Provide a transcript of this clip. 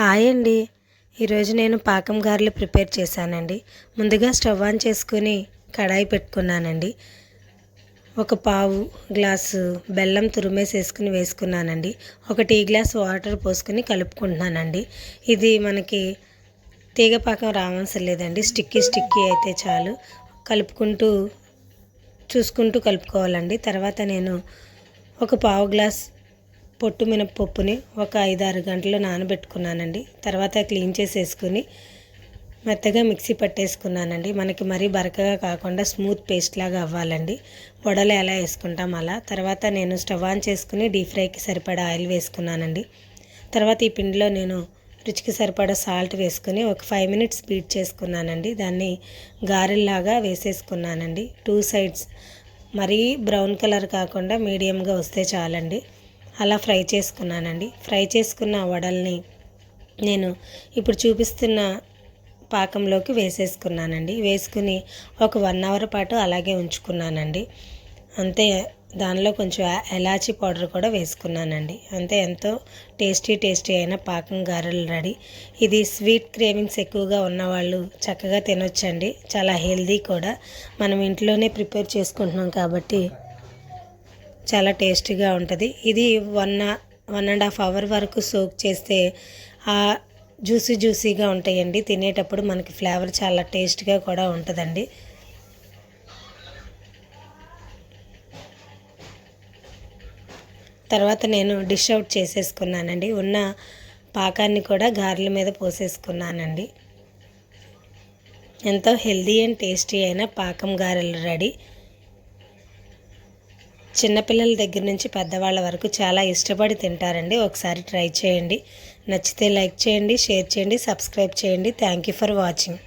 Hi అండి. ఈరోజు నేను పాకం గారెలు ప్రిపేర్ చేశానండి. ముందుగా స్టవ్ ఆన్ చేసుకుని కడాయి పెట్టుకున్నానండి. ఒక పావు గ్లాసు బెల్లం తురిమేసేసుకుని వేసుకున్నానండి. ఒక టీ గ్లాస్ వాటర్ పోసుకుని కలుపుకుంటున్నానండి. ఇది మనకి తీగ పాకం రావాల్సిన లేదండి. స్టిక్కీ స్టిక్కీ అయితే చాలు. కలుపుకుంటూ చూసుకుంటూ కలుపుకోవాలండి. తర్వాత నేను ఒక పావు గ్లాస్ పొట్టు మినపప్పుని ఒక ఐదారు గంటలు నానబెట్టుకున్నానండి. తర్వాత క్లీన్ చేసేసుకుని మెత్తగా మిక్సీ పట్టేసుకున్నానండి. మనకి మరీ బరకగా కాకుండా స్మూత్ పేస్ట్ లాగా అవ్వాలండి. వడలు ఎలా వేసుకుంటాం అలా. తర్వాత నేను స్టవ్ ఆన్ చేసుకుని డీప్ ఫ్రైకి సరిపడా ఆయిల్ వేసుకున్నానండి. తర్వాత ఈ పిండిలో నేను రుచికి సరిపడా సాల్ట్ వేసుకుని ఒక ఫైవ్ మినిట్స్ బీట్ చేసుకున్నానండి. దాన్ని గారెల్లాగా వేసేసుకున్నానండి. టూ సైడ్స్ మరీ బ్రౌన్ కలర్ కాకుండా మీడియంగా వస్తే చాలండి. అలా ఫ్రై చేసుకున్నానండి. ఫ్రై చేసుకున్న వడల్ని నేను ఇప్పుడు చూపిస్తున్న పాకంలోకి వేసేసుకున్నానండి. వేసుకుని ఒక వన్ అవర్ పాటు అలాగే ఉంచుకున్నానండి. అంతే దానిలో కొంచెం ఎలాచీ పౌడర్ కూడా వేసుకున్నానండి. అంతే ఎంతో టేస్టీ టేస్టీ అయిన పాకం గారెలు రెడీ. ఇది స్వీట్ క్రేవింగ్స్ ఎక్కువగా ఉన్నవాళ్ళు చక్కగా తినొచ్చండి. చాలా హెల్దీ కూడా. మనం ఇంట్లోనే ప్రిపేర్ చేసుకుంటున్నాం కాబట్టి చాలా టేస్టీగా ఉంటుంది. ఇది one one and half hour వరకు సోక్ చేస్తే ఆ జ్యూసీ జ్యూసీగా ఉంటాయండి. తినేటప్పుడు మనకి ఫ్లేవర్ చాలా టేస్ట్గా కూడా ఉంటుందండి. తర్వాత నేను డిష్ అవుట్ చేసేసుకున్నానండి. ఉన్న పాకాన్ని కూడా గారెల మీద పోసేసుకున్నానండి. ఎంతో హెల్దీ అండ్ టేస్టీ అయిన పాకం గారెలు రెడీ. చిన్నపిల్లల దగ్గర నుంచి పెద్దవాళ్ళ వరకు చాలా ఇష్టపడి తింటారండి. ఒకసారి ట్రై చేయండి. నచ్చితే లైక్ చేయండి షేర్ చేయండి సబ్స్క్రైబ్ చేయండి. Thank you for watching